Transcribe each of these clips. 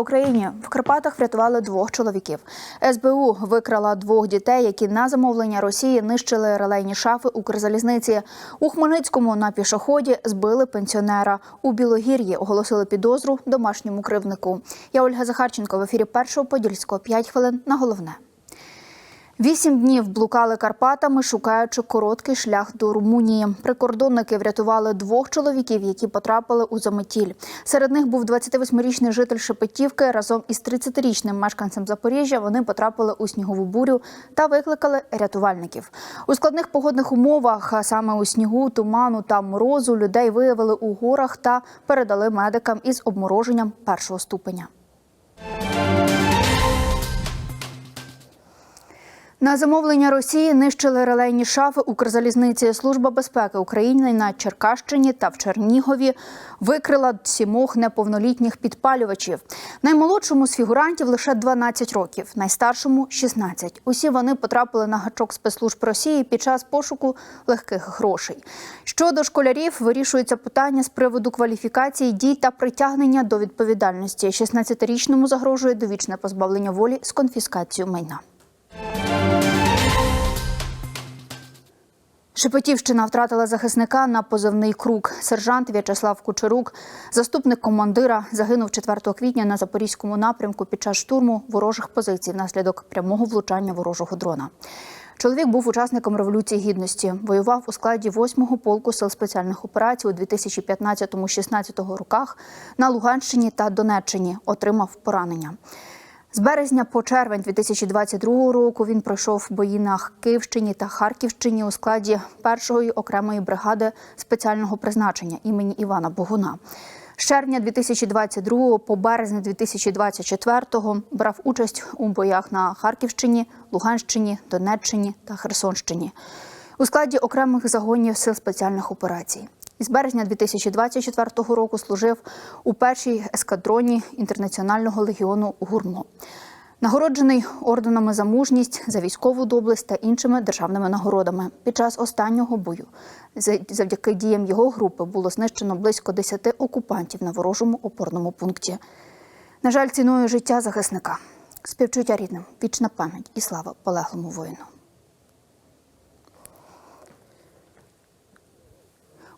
Україні в Карпатах врятували двох чоловіків. СБУ викрала двох дітей, які на замовлення Росії нищили релейні шафи Укрзалізниці. У Хмельницькому на пішоході збили пенсіонера. У Білогір'ї оголосили підозру домашньому кривнику. Я Ольга Захарченко в ефірі першого подільського 5 хвилин на головне. Вісім днів блукали Карпатами, шукаючи короткий шлях до Румунії. Прикордонники врятували двох чоловіків, які потрапили у заметіль. Серед них був 28-річний житель Шепетівки. Разом із 30-річним мешканцем Запоріжжя вони потрапили у снігову бурю та викликали рятувальників. У складних погодних умовах, саме у снігу, туману та морозу, людей виявили у горах та передали медикам із обмороженням першого ступеня. На замовлення Росії нищили релейні шафи Укрзалізниці. Служба безпеки України на Черкащині та в Чернігові викрила сімох неповнолітніх підпалювачів. Наймолодшому з фігурантів лише 12 років, найстаршому 16. Усі вони потрапили на гачок спецслужб Росії під час пошуку легких грошей. Щодо школярів вирішується питання з приводу кваліфікації дій та притягнення до відповідальності. 16-річному загрожує довічне позбавлення волі з конфіскацією майна. Шепетівщина втратила захисника на позивний круг. Сержант В'ячеслав Кучерук, заступник командира, загинув 4 квітня на запорізькому напрямку під час штурму ворожих позицій внаслідок прямого влучання ворожого дрона. Чоловік був учасником революції гідності. Воював у складі 8-го полку сил спеціальних операцій у 2015-16 роках на Луганщині та Донеччині. Отримав поранення. З березня по червень 2022 року він пройшов бої на Київщині та Харківщині у складі першої окремої бригади спеціального призначення імені Івана Богуна. З червня 2022 по березень 2024 брав участь у боях на Харківщині, Луганщині, Донеччині та Херсонщині у складі окремих загонів сил спеціальних операцій. Із березня 2024 року служив у першій ескадроні інтернаціонального легіону Гурмо. Нагороджений орденами за мужність, за військову доблесть та іншими державними нагородами. Під час останнього бою завдяки діям його групи було знищено близько 10 окупантів на ворожому опорному пункті. На жаль, ціною життя захисника. Співчуття рідним, вічна пам'ять і слава полеглому воїну.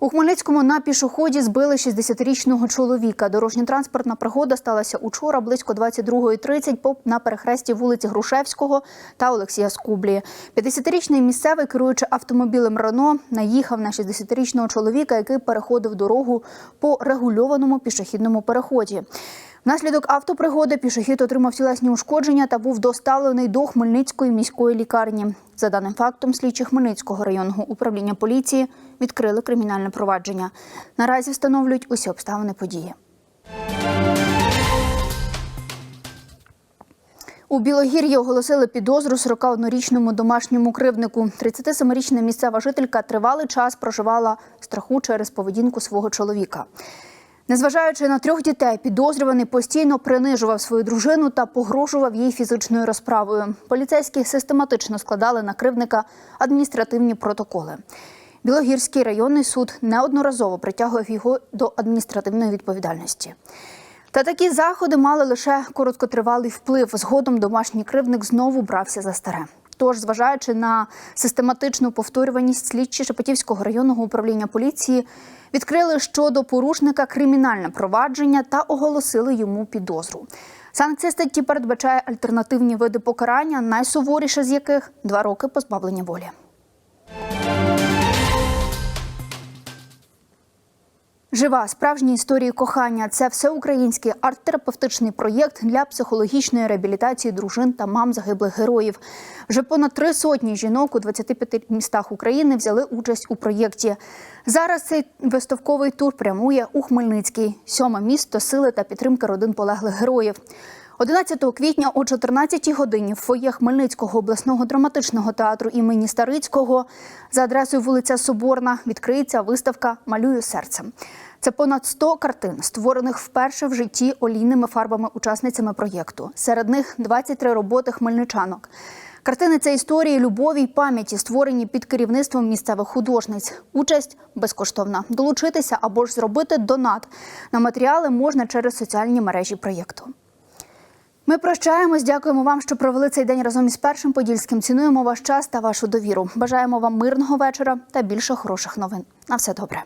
У Хмельницькому на пішоході збили 60-річного чоловіка. Дорожньо-транспортна пригода сталася учора близько 22.30 на перехресті вулиці Грушевського та Олексія Скублі. 50-річний місцевий, керуючи автомобілем Рено, наїхав на 60-річного чоловіка, який переходив дорогу по регульованому пішохідному переході. Внаслідок автопригоди пішохід отримав тілесні ушкодження та був доставлений до Хмельницької міської лікарні. За даним фактом, слідчі Хмельницького районного управління поліції відкрили кримінальне провадження. Наразі встановлюють усі обставини події. У Білогір'ї оголосили підозру 41-річному домашньому кривднику. 37-річна місцева жителька тривалий час проживала страху через поведінку свого чоловіка. Незважаючи на трьох дітей, підозрюваний постійно принижував свою дружину та погрожував їй фізичною розправою. Поліцейські систематично складали на кривдника адміністративні протоколи. Білогірський районний суд неодноразово притягував його до адміністративної відповідальності. Та такі заходи мали лише короткотривалий вплив. Згодом домашній кривдник знову брався за старе. Тож, зважаючи на систематичну повторюваність, слідчі Шепетівського районного управління поліції відкрили щодо порушника кримінальне провадження та оголосили йому підозру. Санкція статті передбачає альтернативні види покарання, найсуворіше з яких два роки позбавлення волі. Жива справжні історії кохання це всеукраїнський арт-терапевтичний проєкт для психологічної реабілітації дружин та мам загиблих героїв. Вже понад три сотні жінок у 25 містах України взяли участь у проєкті. Зараз цей виставковий тур прямує у Хмельницький, сьоме місто сили та підтримки родин полеглих героїв. 11 квітня о 14 годині в фоє Хмельницького обласного драматичного театру імені Старицького за адресою вулиця Соборна відкриється виставка Малюю серцем. Це понад 100 картин, створених вперше в житті олійними фарбами учасницями проєкту. Серед них 23 роботи хмельничанок. Картини це історії любові й пам'яті, створені під керівництвом місцевих художниць. Участь безкоштовна. Долучитися або ж зробити донат на матеріали можна через соціальні мережі проєкту. Ми прощаємось. Дякуємо вам, що провели цей день разом із першим подільським. Цінуємо ваш час та вашу довіру. Бажаємо вам мирного вечора та більше хороших новин. На все добре.